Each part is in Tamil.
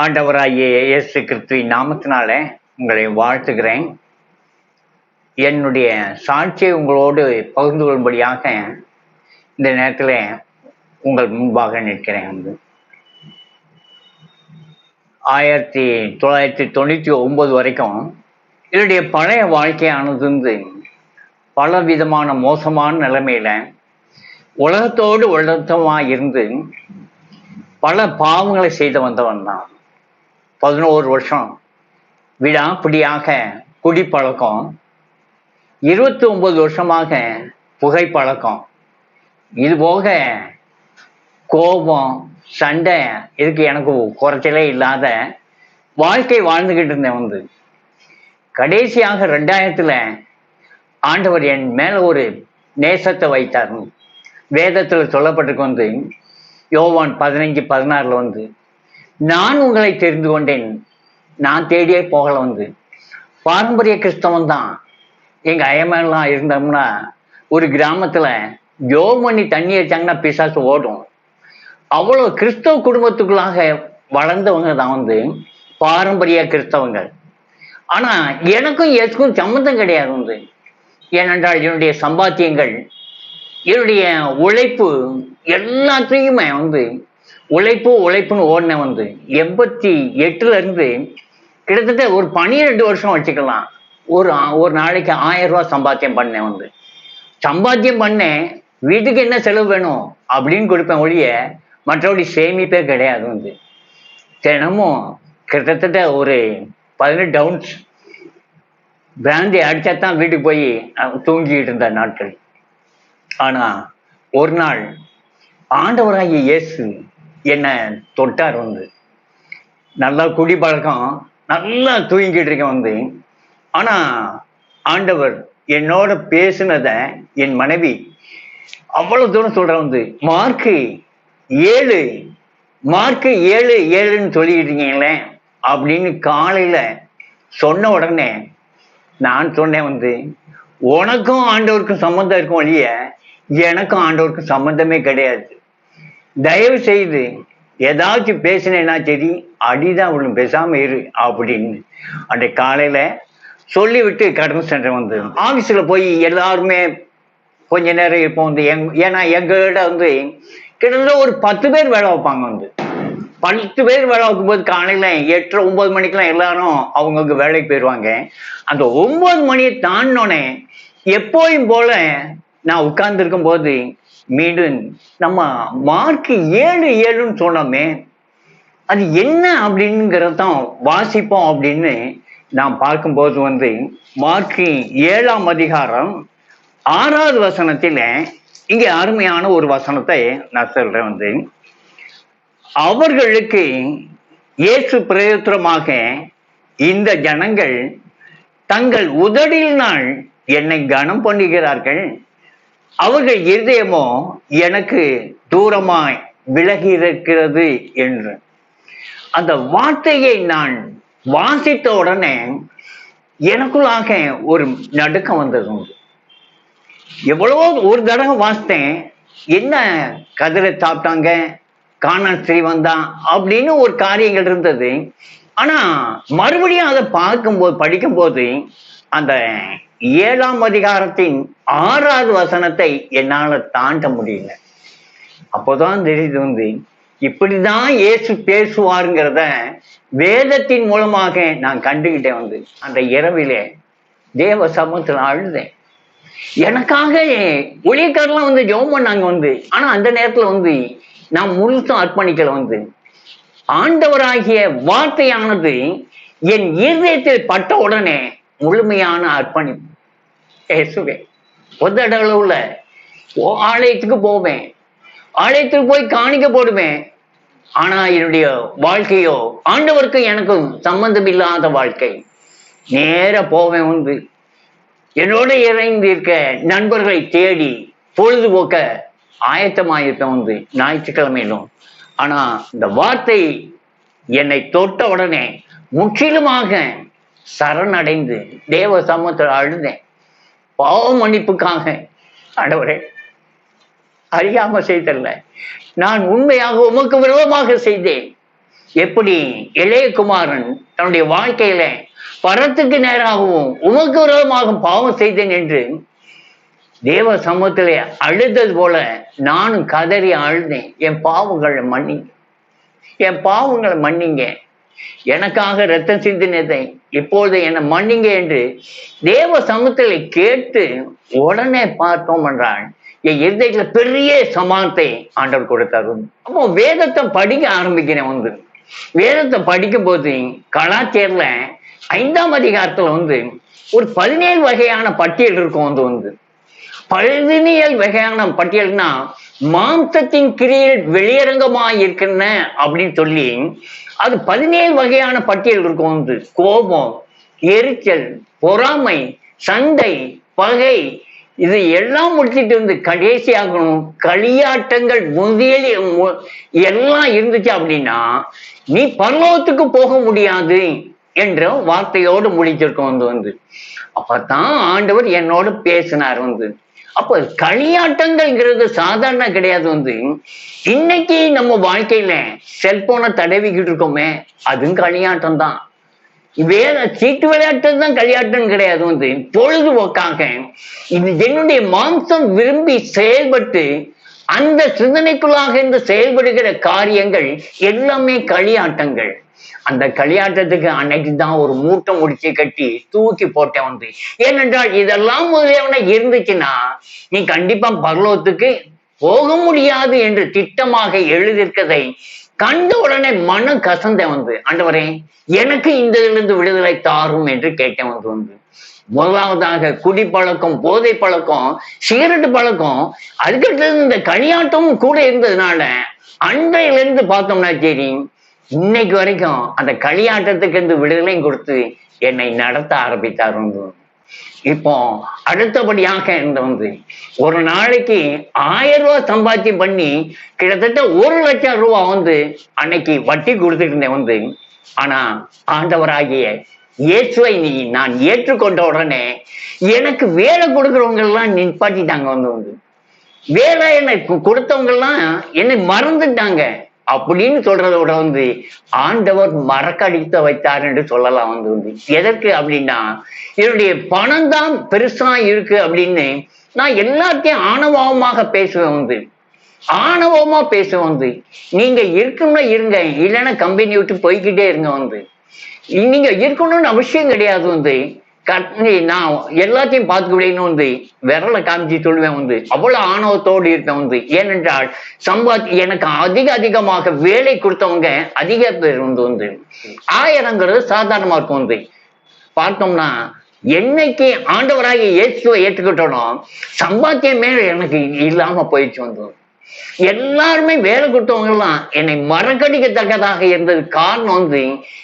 ஆண்டவராகிய இயேசு கிறிஸ்துவின் நாமத்தினால உங்களை வாழ்த்துகிறேன். என்னுடைய சாட்சியை உங்களோடு பகிர்ந்து கொள்ளும்படியாக இந்த நேரத்தில் உங்கள் முன்பாக நிற்கிறேன். வந்து ஆயிரத்தி தொள்ளாயிரத்தி தொண்ணூற்றி ஒன்பது வரைக்கும் என்னுடைய பழைய வாழ்க்கையானது வந்து பல விதமான மோசமான நிலைமையில உலகத்தோடு உலகத்தமாக இருந்து பல பாவங்களை செய்து வந்தவன் தான். பதினோரு வருஷம். விடாப்பிடியாக குடிப்பழக்கம். இருபத்தி ஒன்பது வருஷமாக புகைப்பழக்கம். இது போக கோபம் சண்டை இதுக்கு எனக்கு குறைச்சலே இல்லாத வாழ்க்கை வாழ்ந்துக்கிட்டு இருந்தேன் வந்து. கடைசியாக ரெண்டாயிரத்துல ஆண்டவர் என் மேல ஒரு நேசத்தை வைத்தார். வேதத்துல சொல்லப்பட்டிருக்கு வந்து யோவான் பதினஞ்சு பதினாறுல வந்து நான் உங்களை தெரிந்து கொண்டேன். நான் தேடியே போகல வந்து. பாரம்பரிய கிறிஸ்தவம் தான். எங்க அயமெல்லாம் இருந்தோம்னா ஒரு கிராமத்துல ஜோம் பண்ணி தண்ணி வச்சாங்கன்னா பிசாசு ஓடும். அவ்வளோ கிறிஸ்தவ குடும்பத்துக்குள்ளாக வளர்ந்தவங்க தான் வந்து பாரம்பரிய கிறிஸ்தவங்கள். ஆனா எனக்கும் எதுக்கும் சம்மந்தம் கிடையாது வந்து. ஏனென்றால் என்னுடைய சம்பாத்தியங்கள் என்னுடைய உழைப்பு எல்லாத்தையுமே வந்து உழைப்பு உழைப்புன்னு ஓடின வந்து எண்பத்தி எட்டுல இருந்து கிட்டத்தட்ட ஒரு பனிரெண்டு வருஷம் வச்சுக்கலாம். ஒரு ஒரு நாளைக்கு ஆயிரம் ரூபாய் சம்பாத்தியம் பண்ணேன் வந்து. சம்பாத்தியம் பண்ணேன் வீட்டுக்கு என்ன செலவு வேணும் அப்படின்னு கொடுப்பேன் ஒழிய மற்றபடி சேமிப்பே கிடையாது வந்து. தினமும் கிட்டத்தட்ட ஒரு பதினெட்டு டவுன்ஸ் பிராந்தி அடிச்சா தான் வீட்டுக்கு போய் தூங்கிட்டு இருந்த நாட்கள். ஆனா ஒரு நாள் ஆண்டவராகிய இயேசு என்னை தொட்டார் வந்து. நல்லா குடி பழக்கம் நல்லா தூங்கிட்டு இருக்கேன் வந்து. ஆனா ஆண்டவர் என்னோட பேசுனத என் மனைவி அவ்வளவு தூரம் சொல்ற வந்து மார்க்கு ஏழு மார்க்கு ஏழு ஏழுன்னு சொல்லிக்கிட்டு இருக்கீங்களே அப்படின்னு காலையில சொன்ன உடனே நான் சொன்னேன் வந்து உனக்கும் ஆண்டவருக்கும் சம்மந்தம் இருக்கும் ஒழிய எனக்கும் ஆண்டவருக்கும் சம்மந்தமே கிடையாது. தயவு செய்து ஏதாச்சும் பேசினேன்னா சரி அடிதான் விழும் பேசாம இரு அப்படின்னு அன்றைக்கு காலையில சொல்லிவிட்டு கடந்து சென்றேன் வந்து ஆபீஸ்ல போய் எல்லாருமே கொஞ்ச நேரம் இப்போ வந்து. எங் ஏன்னா எங்கள்கிட்ட வந்து கிட்டத்தட்ட ஒரு பத்து பேர் வேலை வைப்பாங்க வந்து. பத்து பேர் வேலை வைக்கும்போது காலையில எட்டு ஒன்பது மணிக்கெல்லாம் எல்லாரும் அவங்களுக்கு வேலைக்கு போயிடுவாங்க அந்த ஒன்பது மணியை தாண்டினோடனே எப்போயும் போல நான் உட்கார்ந்துருக்கும் போது மீண்டும் நம்ம மார்க் ஏழு ஏழுன்னு சொன்னோமே அது என்ன அப்படிங்கிறதான் வாசிப்போம் அப்படின்னு நாம் பார்க்கும்போது வந்து மார்க்கு ஏழாம் அதிகாரம் ஆறாவது வசனத்தில் இங்கே அருமையான ஒரு வசனத்தை நான் சொல்றேன் வந்து அவர்களுக்கு இயேசு பிரயோத்திரமாக இந்த ஜனங்கள் தங்கள் உதடியினால் என்னை கனம் பண்ணுகிறார்கள் அவர்கள் இருதயமோ எனக்கு தூரமாய் விலகி இருக்கிறது என்று. அந்த வார்த்தையை நான் வாசித்த உடனே எனக்குள்ளாக ஒரு நடுக்கம் வந்தது உண்டு. எவ்வளவோ ஒரு தடவை வாசித்தேன். என்ன கதிரை சாப்பிட்டாங்க? காணான் ஸ்ரீ வந்தான் அப்படின்னு ஒரு காரியங்கள் இருந்தது. ஆனா மறுபடியும் அதை பார்க்கும்போது படிக்கும்போது அந்த ஏழாம் அதிகாரத்தின் ஆறாவது வசனத்தை என்னால தாண்ட முடியல. அப்போதான் தெரியுது வந்து இப்படிதான் இயேசு பேசுவாருங்கிறத வேதத்தின் மூலமாக நான் கண்டுகிட்டேன் வந்து. அந்த இரவிலே தேவ சமூகத்தில் அழுதேன். எனக்காக ஒளியக்காரெல்லாம் வந்து ஜெபம் பண்ணாங்க வந்து. ஆனா அந்த நேரத்துல வந்து நான் முழுசும் அர்ப்பணிக்கல வந்து. ஆண்டவராகிய வார்த்தையானது என் இருதயத்தில் பட்ட உடனே முழுமையான அர்ப்பணிப்பு. பேசுவேன் உள்ள ஆலயத்துக்கு போவேன் ஆலயத்துக்கு போய் காணிக்க போடுவேன் ஆனா என்னுடைய வாழ்க்கையோ ஆண்டவருக்கு எனக்கும் சம்பந்தம் இல்லாத வாழ்க்கை. நேர போவேன் உண்டு என்னோட இறைந்து இருக்க நண்பர்களை தேடி பொழுதுபோக்க ஆயத்தமாயிருப்பேன் வந்து ஞாயிற்றுக்கிழமையிலும். ஆனா இந்த வார்த்தை என்னை தொட்ட உடனே முற்றிலுமாக சரணடைந்து தேவ சமூகத்தில் அழுதேன் பாவ மன்னிப்புக்காக ஆண்டவரே அறியாம செய்தல்ல. நான் உண்மையாக உமக்கு விரோதமாக செய்தேன். எப்படி? இளையகுமாரன் தன்னுடைய வாழ்க்கையில பரத்துக்கு நேராகவும் உமக்கு விரோதமாக பாவம் செய்தேன் என்று தேவ சமூகத்திலே அழுதது போல நானும் கதறி அழுதேன். என் பாவங்களை மன்னிங்க. என் பாவங்களை மன்னிங்க. எனக்காக ரத்தம் சிந்தினதை இப்பொழுது என்னை மன்னிங்க என்று தேவ சமூகத்தில் கேட்டு உடனே பார்த்தோம் என்றால் என் இருதயத்துல பெரிய சமானத்தை ஆண்டவர் கொடுத்தாரு. அப்போ வேதத்தை படிக்க ஆரம்பிக்கிறேன் வந்து. வேதத்தை படிக்கும் போது கலாச்சேரில் ஐந்தாம் அதிகாரத்துல வந்து ஒரு பதினேழு வகையான பட்டியல் இருக்கும் வந்து வந்து. பதினேழு வகையான பட்டியல்னா மாம்சத்தின் கிரியில் வெளியரங்கமாக இருக்கின்ற அப்படின்னு சொல்லி அது பதினேழு வகையான பட்டியல் இருக்கும். வந்து கோபம் எரிச்சல் பொறாமை சண்டை பகை இது எல்லாம் முடிச்சிட்டு வந்து கடைசியாகணும் களியாட்டங்கள் முதலில் எல்லாம் இருந்துச்சு அப்படின்னா நீ பரலோகத்துக்கு போக முடியாது என்ற வார்த்தையோடு முடிச்சிருக்கோம். வந்து வந்து அப்பதான் ஆண்டவர் என்னோட பேசினார். வந்து அப்ப களியாட்டங்கள்ங்கிறது சாதாரண கிடையாது வந்து. இன்னைக்கு நம்ம வாழ்க்கையில செல்போனை தடவிக்கிட்டு இருக்கோமே அதுவும் களியாட்டம் தான் வேற சீட்டு விளையாட்டு தான் களியாட்டம் கிடையாது வந்து. பொழுதுபோக்காக இது என்னுடைய மாம்சம் விரும்பி செயல்பட்டு அந்த சிந்தனைக்குள்ளாக இருந்து செயல்படுகிற காரியங்கள் எல்லாமே களியாட்டங்கள் அந்த களியாட்டத்துக்கு அன்னைக்கு தான் ஒரு மூட்டை முடிச்சு கட்டி தூக்கி போட்டேன் வந்து. ஏனென்றால் இதெல்லாம் முதலியவன இருந்துச்சுன்னா நீ கண்டிப்பா பரலோகத்துக்கு போக முடியாது என்று திட்டமாக எழுதியிருக்கதை கண்ட உடனே மனம் கசந்தேன் வந்து. ஆண்டவரே எனக்கு இந்த இருந்து விடுதலை தாரும் என்று கேட்டேன் வந்து வந்து. முதலாவதாக குடி பழக்கம் போதை பழக்கம் சிகரெட் பழக்கம் அதுக்கடுத்தது இந்த களியாட்டமும் கூட இருந்ததுனால அன்றையிலிருந்து பார்த்தோம்னா சரி இன்னைக்கு வரைக்கும் அந்த களியாட்டத்துக்கு இருந்து விடுதலையும் கொடுத்து என்னை நடத்த ஆரம்பித்தார் வந்து இப்போ அடுத்தபடியாக இந்த வந்து ஒரு நாளைக்கு ஆயிரம் ரூபாய் சம்பாத்தியம் பண்ணி கிட்டத்தட்ட ஒரு லட்சம் ரூபாய் வந்து அன்னைக்கு வட்டி கொடுத்துட்டு இருந்தேன் வந்து. ஆனா ஆண்டவராகிய இயேசுவை நீ நான் ஏற்றுக்கொண்ட உடனே எனக்கு வேலை கொடுக்குறவங்க எல்லாம் நிப்பாட்டிட்டாங்க வந்து. வந்து வேலை என்னை கொடுத்தவங்க எல்லாம் என்னை மறந்துட்டாங்க. அப்படின்னு சொல்றதை விட வந்து ஆண்டவர் மறக்கடித்து வைத்தார் என்று சொல்லலாம் வந்து வந்து. எதற்கு அப்படின்னா என்னுடைய பணம் தான் பெருசா இருக்கு அப்படின்னு நான் எல்லாத்தையும் ஆணவமாக பேசுவேன் வந்து. ஆணவமா பேசுவேன் வந்து. நீங்க இருக்கணும்னா இருங்க இல்லைன்னா கம்பெனி விட்டு போய்கிட்டே இருங்க வந்து. நீங்க இருக்கணும்னு அவசியம் கிடையாது வந்து. கட்னி நான் எல்லாத்தையும் பார்த்து விடணும் வந்து விரலை காமிச்சு சொல்லுவேன் வந்து அவ்வளவு ஆணவத்தோடு இருப்பேன் வந்து ஏனென்றால் சம்பாதி எனக்கு அதிக அதிகமாக வேலை கொடுத்தவங்க அதிக பேர் வந்து வந்து ஆயிரங்கிறது சாதாரணமா இருக்கும் வந்து பார்த்தோம்னா என்னைக்கு ஆண்டவராக இயேசுவை ஏற்றுக்கிட்டோனோ சம்பாத்தியமே எனக்கு இல்லாம போயிடுச்சு வந்து எல்லாருமே வேலை கொடுத்தவங்க எல்லாம் என்னை மறக்கடிக்கத்தக்கதாக இருந்தது காரணம் வந்து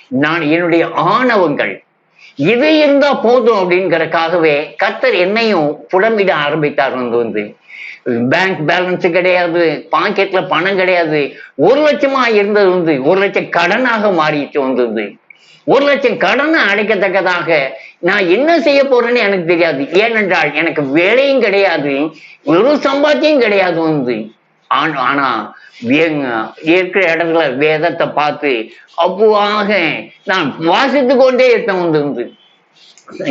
நான் என்னுடைய ஆணவங்கள். இது இருந்தா போதும் அப்படிங்கிறக்காகவே கத்தர் என்னையும் புடமிட ஆரம்பித்தார் வந்து வந்து. பேங்க் பேலன்ஸ் கிடையாது பாக்கெட்ல பணம் கிடையாது. ஒரு லட்சமா இருந்தது வந்து ஒரு லட்சம் கடனாக மாறிட்டு வந்தது ஒரு லட்சம் கடனை அடைக்கத்தக்கதாக நான் என்ன செய்ய போறேன்னு எனக்கு தெரியாது. ஏனென்றால் எனக்கு வேலையும் கிடையாது ஒரு சம்பாத்தியம் கிடையாது வந்து. ஆனா ஆனா இருக்கிற இடத்துல வேதத்தை பார்த்து அப்புவாக நான் வாசித்து கொண்டே இருந்தேன் வந்து வந்து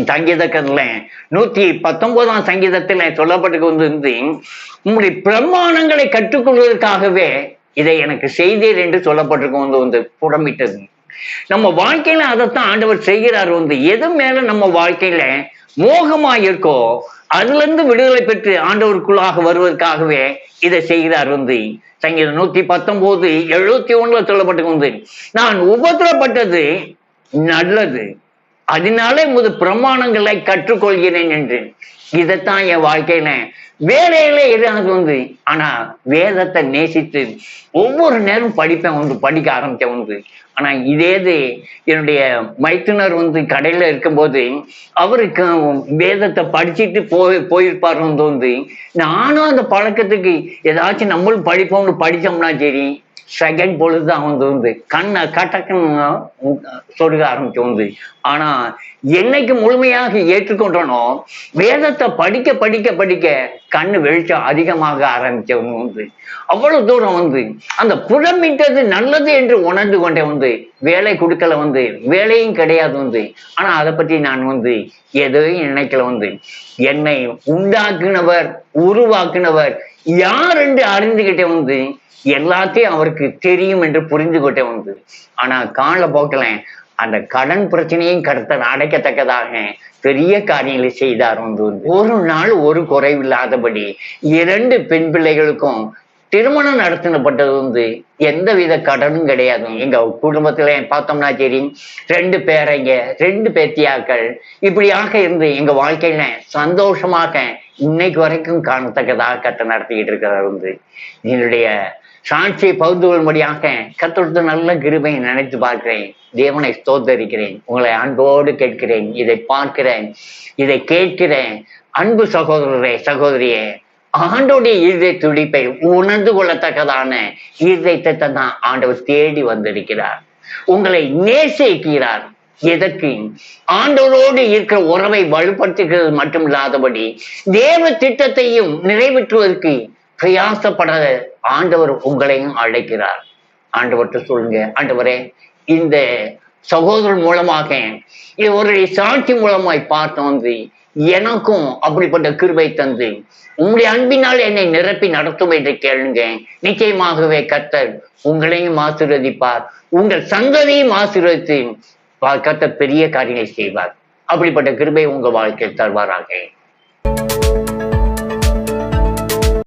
சங்கீதக்கத்துல நூத்தி பத்தொன்பதாம் சங்கீதத்துல சொல்லப்பட்டு கொண்டிருந்து உங்களுடைய பிரமாணங்களை கற்றுக்கொள்வதற்காகவே இதை எனக்கு செய்தீர் என்று சொல்லப்பட்டிருக்கும் வந்து வந்து புடமிட்டது. நம்ம வாழ்க்கையில அதைத்தான் ஆண்டவர் செய்கிறார் வந்து எது மேல நம்ம வாழ்க்கையில மோகமா இருக்கோ அதுல இருந்து விடுதலை பெற்று ஆண்டவருக்குள்ளாக வருவதற்காகவே இதை செய்கிறார் வந்து சங்கீதம் நூத்தி பத்தொன்பது எழுபத்தி ஒண்ணுல சொல்லப்பட்டு வந்து நான் உபத்திரப்பட்டது நல்லது. அதனாலே முது பிரமாணங்களை கற்றுக்கொள்கிறேன் என்று. இதைத்தான் என் வாழ்க்கையில வேலையில எனக்கு வந்து ஆனா வேதத்தை நேசித்து ஒவ்வொரு நேரம் படிப்பேன் வந்து படிக்க ஆரம்பித்தேன் வந்து ஆனா இதே இது என்னுடைய மைத்துனர் வந்து கடையில இருக்கும்போது அவருக்கு வேதத்தை படிச்சுட்டு போய் போயிருப்பார் வந்து வந்து நானும் அந்த பழக்கத்துக்கு ஏதாச்சும் நம்மளும் படிப்போம்னு படித்தோம்னா சரி செகண்ட் பொழுதுதான் வந்து வந்து கண்ணை கட்டக்கன்னு சொருக ஆரம்பிச்சு வந்து ஆனா என்னைக்கு முழுமையாக ஏற்றுக்கொண்டனோ வேதத்தை படிக்க படிக்க படிக்க கண்ணு வெளிச்சம் அதிகமாக ஆரம்பிச்சவங்க வந்து அவ்வளவு தூரம் வந்து அந்த புறமிட்டது நல்லது என்று உணர்ந்து கொண்டே வந்து வேலை கொடுக்கல வந்து வேலையும் கிடையாது வந்து. ஆனா அதை பற்றி நான் வந்து எதையும் நினைக்கல வந்து. என்னை உண்டாக்குனவர் உருவாக்குனவர் யார் என்று அறிந்துகிட்டே வந்து எல்லாத்தையும் அவருக்கு தெரியும் என்று புரிந்து கொண்டே வந்து. ஆனா காலப்போக்கில் அந்த கடன் பிரச்சனையும் கருத்த அடைக்கத்தக்கதாக பெரிய காரியங்களை செய்தார் வந்து ஒரு நாள் ஒரு குறைவில்லாதபடி இரண்டு பெண் பிள்ளைகளுக்கும் திருமணம் நடத்தினப்பட்டது வந்து எந்த வித கடனும் கிடையாது. எங்க குடும்பத்துல பார்த்தோம்னா சரி ரெண்டு பேரைங்க ரெண்டு பேத்தியாக்கள் இப்படியாக இருந்து எங்க வாழ்க்கையில சந்தோஷமாக இன்னைக்கு வரைக்கும் காணத்தக்கதாக கட்ட நடத்திக்கிட்டு இருக்கிறார் வந்து. என்னுடைய சாட்சியை பகுந்து கொள்ளும்படியாக கத்தொடுத்த நல்ல கிருபையை நினைத்து பார்க்கிறேன். தேவனை ஸ்தோத்தரிக்கிறேன். உங்களை அன்போடு கேட்கிறேன். இதை பார்க்கிறேன். இதை கேட்கிறேன். அன்பு சகோதரரே சகோதரியே ஆண்டோடைய இருதய துடிப்பை உணர்ந்து கொள்ளத்தக்கதான இருதயத்தை தான் ஆண்டவர் தேடி வந்திருக்கிறார். உங்களை நேசிக்கிறார். எதற்கு? ஆண்டவரோடு இருக்கிற உறவை வலுப்படுத்துகிறது மட்டும் இல்லாதபடி தேவ திட்டத்தையும் நிறைவேற்றுவதற்கு பிரயாசப்பட ஆண்டவர் உங்களையும் அழைக்கிறார். ஆண்டவர்கிட்ட சொல்லுங்க ஆண்டவரே இந்த சகோதரன் மூலமாக இவருடைய சாட்சி மூலமாய் பார்த்து வந்து எனக்கும் அப்படிப்பட்ட கிருபை தந்து உங்களுடைய அன்பினால் என்னை நிரப்பி நடத்தும் என்று கேளுங்க. நிச்சயமாகவே கத்தர் உங்களையும் ஆசீர்வதிப்பார். உங்கள் சங்கதியும் ஆசீர்வதித்து கத்தர் பெரிய காரியங்களை செய்வார். அப்படிப்பட்ட கிருபை உங்க வாழ்க்கையில் தருவாராக.